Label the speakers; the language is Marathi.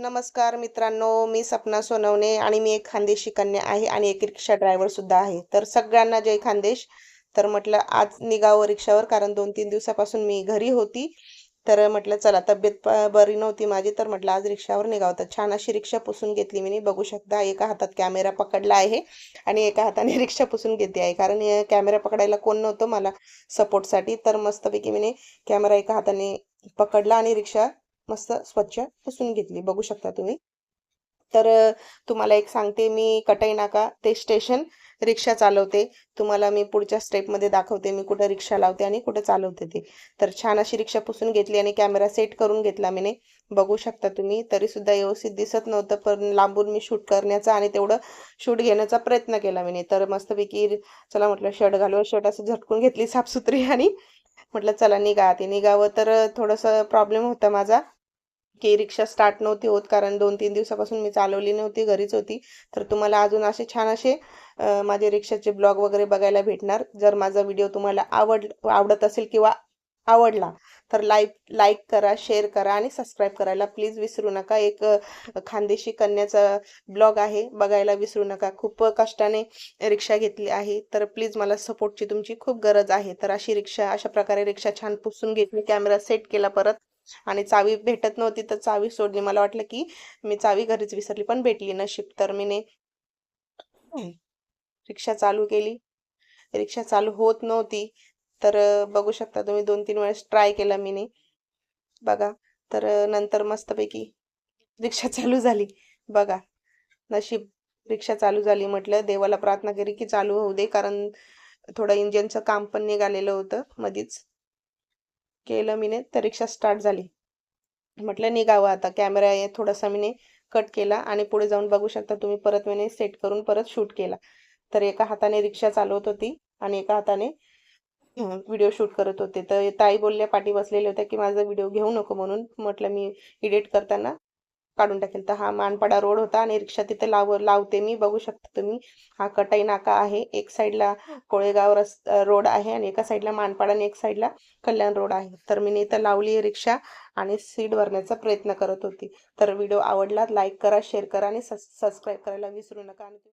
Speaker 1: नमस्कार मित्रांनो मी सपना सोनवणे आणि मी एक खानदेशी कन्या आहे आणि एक रिक्षा ड्रायव्हर सुद्धा आहे. तर सगळ्यांना जय खानदेश. तर म्हटलं आज निघावं रिक्षावर कारण दोन तीन दिवसापासून मी घरी होती. तर म्हटलं चला तब्येत बरी नव्हती माझी तर म्हटलं आज रिक्षावर निघावं. तर छान अशी रिक्षा पुसून घेतली मी बघू शकता एका हातात कॅमेरा पकडला आहे आणि एका हाताने रिक्षा पुसून घेते आहे. कारण कॅमेरा पकडायला कोण नव्हतं मला सपोर्टसाठी. तर मस्तपैकी मी कॅमेरा एका हाताने पकडला आणि रिक्षा मस्त स्वच्छ पुसून घेतली बघू शकता तुम्ही. तर तुम्हाला एक सांगते मी कटाई नाका ते स्टेशन रिक्षा चालवते. तुम्हाला मी पुढच्या स्टेपमध्ये दाखवते मी कुठं रिक्षा लावते आणि कुठं चालवते ते. तर छान अशी रिक्षा पुसून घेतली आणि कॅमेरा सेट करून घेतला मीने. बघू शकता तुम्ही तरी सुद्धा व्यवस्थित दिसत नव्हतं पण लांबून मी शूट करण्याचा आणि तेवढं शूट घेण्याचा प्रयत्न केला मीने. तर मस्तपैकी चला म्हटलं शर्ट घालून शर्ट असं झटकून घेतली साफसुथरी आणि म्हटलं चला निघा ते निघावं तर थोडंसं प्रॉब्लेम होता माझा. की रिक्षा स्टार्ट नव्हती होत कारण दोन तीन दिवसापासून मी चालवली नव्हती घरीच होती. तर तुम्हाला अजून असे छान असे माझे रिक्षाचे ब्लॉग वगैरे बघायला भेटणार. जर माझा व्हिडिओ तुम्हाला आवड आवडत असेल किंवा आवडला तर लाईक लाईक करा शेअर करा आणि सबस्क्राईब करायला प्लीज विसरू नका. एक खानदेशी कन्याचा ब्लॉग आहे बघायला विसरू नका. खूप कष्टाने रिक्षा घेतली आहे तर प्लीज मला सपोर्टची तुमची खूप गरज आहे. तर अशी रिक्षा अशा प्रकारे रिक्षा छान पुसून घेतली कॅमेरा सेट केला परत. आणि चावी भेटत नव्हती तर चावी सोडली. मला वाटलं की मी चावी घरीच विसरली पण भेटली नशीब. तर मीने रिक्षा चालू केली. रिक्षा चालू होत नव्हती. तर बघू शकता तुम्ही दोन तीन वेळेस ट्राय केला मीने. बघा. तर नंतर मस्तपैकी रिक्षा चालू झाली. बघा. नशीब. रिक्षा चालू झाली म्हटलं. देवाला प्रार्थना केली की चालू होऊ दे कारण थोडं इंजिनचं काम पण निघालेलं होतं मधीच. केलं मीने तर रिक्षा स्टार्ट झाली. म्हटलं निघावं हो आता कॅमेरा थोडासा मीने कट केला आणि पुढे जाऊन बघू शकता तुम्ही परत मीने सेट करून परत शूट केला. तर एका हाताने रिक्षा चालवत होती आणि एका हाताने व्हिडिओ शूट करत होते. तर ताई बोलल्या पाठी बसलेले होत्या की माझा व्हिडिओ घेऊ नको म्हणून. म्हटलं मी एडिट करताना काढून टाकेल. तर हा मानपाडा रोड होता आणि रिक्षा तिथे लाव लावते मी. बघू शकता तुम्ही. हा कटाई नाका आहे. एक साईडला कोळेगाव रस रोड आहे आणि एका साईडला मानपाडा आणि एक साईडला कल्याण रोड आहे. तर मी इथं लावली रिक्षा आणि सीट भरण्याचा प्रयत्न करत होती. तर व्हिडिओ आवडला लाईक करा शेअर करा आणि सबस्क्राईब करायला विसरू नका. आणि